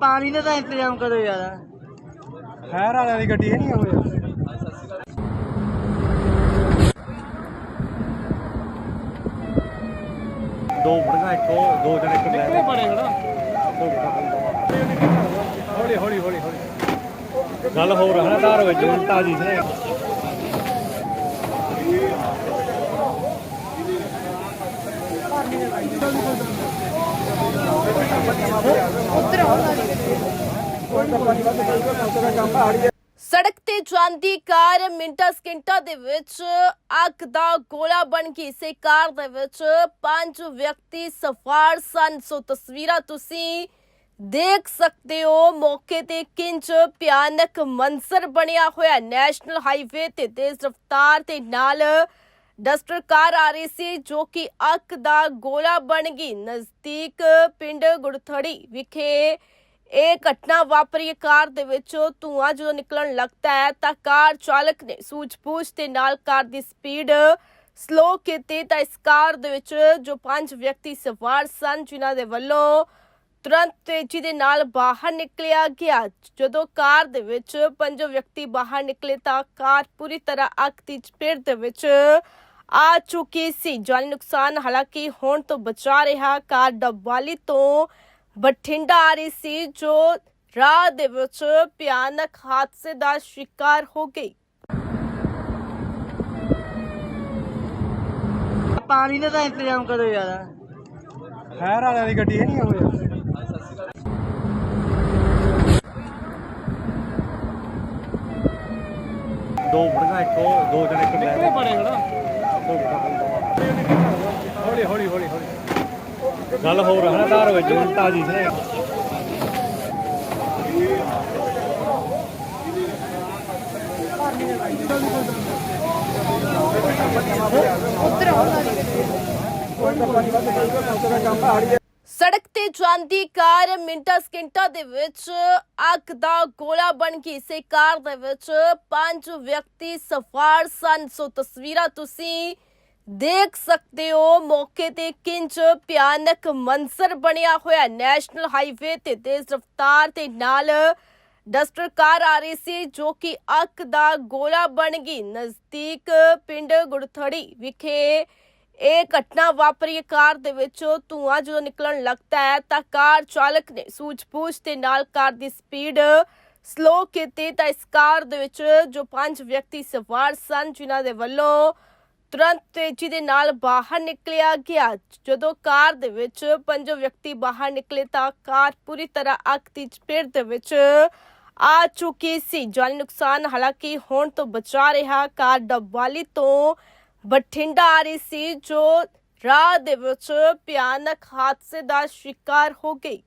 ਪਾਣੀ ਦਾ ਤਾਂ ਇੰਤਜ਼ਾਮ ਕਰੋ ਯਾਰ। ਖੈਰ ਵਾਲਿਆਂ ਦੀ ਗੱਡੀ ਇਹ ਨਹੀਂ ਹੋਇਆ ਦੋ ਬੜੀਆਂ ਇੱਕੋ ਦੋ ਜਣੇ ਇੱਕ ਲੈ ਬੜੇ ਹਨਾ ਹੌਲੀ ਹੌਲੀ ਹੌਲੀ ਹੌਲੀ। ਗੱਲ ਹੋ ਰਹਾ ਨਾ ਧਾਰ ਵਿੱਚ ਤਾਜੀ ਨੇ ਸੜਕ ਤੇ ਜਾਂਦੀ ਕਾਰ ਮਿੰਟਾਂ ਸਕਿੰਟਾਂ ਦੇ ਵਿੱਚ ਅੱਗ ਦਾ ਗੋਲਾ ਬਣ ਗਈ। ਸੇ ਕਾਰ ਦੇ ਵਿੱਚ ਪੰਜ ਵਿਅਕਤੀ ਸਵਾਰ ਸਨ। ਸੋ ਤਸਵੀਰਾਂ ਤੁਸੀਂ ਦੇਖ ਸਕਦੇ ਹੋ। ਮੌਕੇ ਤੇ ਕਿੰਜ ਭਿਆਨਕ ਮੰਜ਼ਰ ਬਣਿਆ ਹੋਇਆ। ਨੈਸ਼ਨਲ ਹਾਈਵੇ ਤੇ ਤੇਜ਼ ਰਫ਼ਤਾਰ ਤੇ ਨਾਲ ਡਸਟਰ ਕਾਰ ਆ ਰਹੀ ਸੀ, ਜੋ ਕਿ ਅੱਗ ਦਾ ਗੋਲਾ ਬਣ ਗਈ। ਨਜ਼ਦੀਕ ਪਿੰਡ ਗੁੜਥੜੀ ਵਿਖੇ ਇਹ ਘਟਨਾ ਵਾਪਰੀ। ਕਾਰ ਦੇ ਵਿੱਚੋਂ ਧੂਆਂ ਜਦੋਂ ਨਿਕਲਣ ਲੱਗਦਾ ਹੈ, ਤਾਂ ਕਾਰ ਚਾਲਕ ਨੇ ਸੂਝ-ਬੂਝ ਦੇ ਨਾਲ ਕਾਰ ਦੀ ਸਪੀਡ ਸਲੋ ਕੀਤੀ। ਤਾਂ ਇਸ ਕਾਰ ਦੇ ਵਿੱਚ ਜੋ ਪੰਜ ਵਿਅਕਤੀ ਸਵਾਰ ਸਨ, ਜਿਨ੍ਹਾਂ ਦੇ ਵੱਲੋਂ ਤੁਰੰਤ ਤੇਜ਼ੀ ਦੇ ਨਾਲ ਬਾਹਰ ਨਿਕਲਿਆ ਗਿਆ। ਜਦੋਂ ਕਾਰ ਦੇ ਵਿੱਚ ਪੰਜ ਵਿਅਕਤੀ ਬਾਹਰ ਨਿਕਲੇ, ਤਾਂ ਕਾਰ ਪੂਰੀ ਤਰ੍ਹਾਂ ਅੱਗ ਦੀ ਚਪੇਟ ਦੇ ਵਿੱਚ ਆ ਚੁੱਕੀ ਸੀ। ਜਾਨੀ ਨੁਕਸਾਨ ਹਾਲਾਂਕਿ ਹੋਣ ਤੋਂ ਬਚਾ ਰਿਹਾ। ਕਾਰ ਡੱਬਾਲੀ ਤੋਂ ਬਠਿੰਡਾ ਆ ਰਹੀ ਸੀ ਜੋ ਰਾਹ ਦੇ ਵਿੱਚ ਭਿਆਨਕ ਹਾਦਸੇ ਦਾ ਸ਼ਿਕਾਰ ਹੋ ਗਈ। ਪਾਣੀ ਦਾ ਤਾਂ ਇੰਤਜ਼ਾਮ ਕਰੋ ਯਾਰ। ਖੈਰ ਵਾਲਿਆਂ ਦੀ ਗੱਡੀ ਇਹ ਨਹੀਂ ਹੋਇਆ ਦੋ ਬੜੀਆਂ ਇੱਕੋ ਦੋ ਜਣੇ ਇੱਕ ਲੈ ਬੜੇ ਹਨਾ ਹੌਲੀ ਹੌਲੀ ਹੌਲੀ ਹੌਲੀ ਗੱਲ ਹੋ ਰਹਾ ਨਾ ਧਾਰ ਵਿੱਚ ਤਾਜੀ ਨੇ ਸੜਕ ਤੇ ਜਾਂਦੀ ਕਾਰ ਮਿੰਟਾਂ ਸਕਿੰਟਾਂ ਦੇ ਵਿੱਚ ਅੱਗ ਦਾ ਗੋਲਾ ਬਣ ਗਈ। ਸੇ ਕਾਰ ਦੇ ਵਿੱਚ ਪੰਜ ਵਿਅਕਤੀ ਸਵਾਰ ਸਨ। ਸੋ ਤਸਵੀਰਾਂ ਤੁਸੀਂ ਦੇਖ ਸਕਦੇ ਹੋ। ਮੌਕੇ ਤੇ ਕਿੰਜ ਭਿਆਨਕ ਮੰਜ਼ਰ ਬਣਿਆ ਹੋਇਆ। ਨੈਸ਼ਨਲ ਹਾਈਵੇ ਤੇ ਤੇਜ਼ ਰਫ਼ਤਾਰ ਤੇ ਨਾਲ ਡਸਟਰ ਕਾਰ ਆ ਰਹੀ ਸੀ, ਜੋ ਕਿ ਅੱਗ ਦਾ ਗੋਲਾ ਬਣ ਗਈ। ਨਜ਼ਦੀਕ ਪਿੰਡ ਗੁੜਥੜੀ ਵਿਖੇ ਇਹ ਘਟਨਾ ਵਾਪਰੀ ਹੈ। ਕਾਰ ਦੇ ਵਿੱਚੋਂ ਧੂਆਂ ਜਦੋਂ ਨਿਕਲਣ ਲੱਗਦਾ ਹੈ ਤਾਂ ਕਾਰ ਚਾਲਕ ਨੇ ਸੂਝ-ਬੂਝ ਦੇ ਨਾਲ ਕਾਰ ਦੀ ਸਪੀਡ ਸਲੋ ਕੀਤੀ ਤਾਂ ਇਸ ਕਾਰ ਦੇ ਵਿੱਚ ਜੋ ਪੰਜ ਵਿਅਕਤੀ ਸਵਾਰ ਸਨ, ਜਿਨ੍ਹਾਂ ਦੇ ਵੱਲੋਂ ਤੁਰੰਤ ਤੇਜ਼ੀ ਦੇ ਨਾਲ ਬਾਹਰ ਨਿਕਲਿਆ ਗਿਆ ਜਦੋਂ ਕਾਰ ਦੇ ਵਿੱਚ ਪੰਜ ਵਿਅਕਤੀ ਬਾਹਰ ਨਿਕਲੇ ਤਾਂ ਕਾਰ ਪੂਰੀ ਤਰ੍ਹਾਂ ਅੱਗ ਦੀ ਚਪੇਟ ਦੇ ਵਿੱਚ ਆ ਚੁੱਕੀ ਸੀ ਜਾਨੀ ਨੁਕਸਾਨ ਹਾਲਾਂਕਿ ਹੋਣ ਤੋਂ ਬਚਾ ਰਿਹਾ, ਕਾਰ ਡੱਬਾਲੀ ਤੋਂ ਬਠਿੰਡਾ ਆ ਰਹੀ ਸੀ ਜੋ ਰਾਹ ਦੇ ਵਿੱਚ ਭਿਆਨਕ ਹਾਦਸੇ ਦਾ ਸ਼ਿਕਾਰ ਹੋ ਗਈ।